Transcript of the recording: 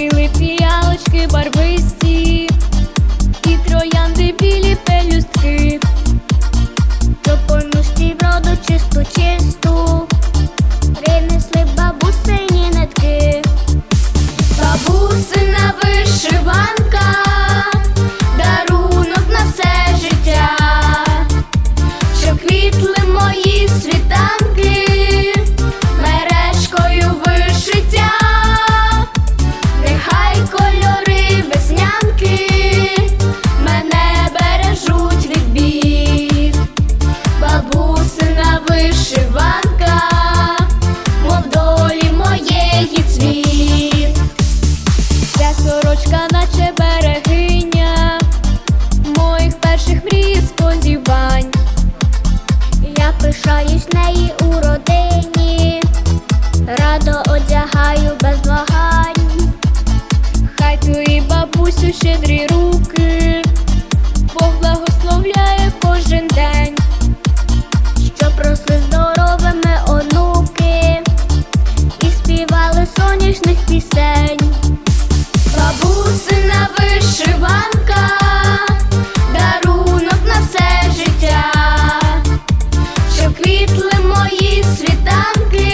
Цвіли фіалочки, барви. Лишаюсь неї у родині, радо одягаю без вагань, хай і бабусю щедрі руки, поблагословляє кожен день, Щоб росли здоровими онуки. І співали сонячних пісень, бабусина вишиванка. I'm good.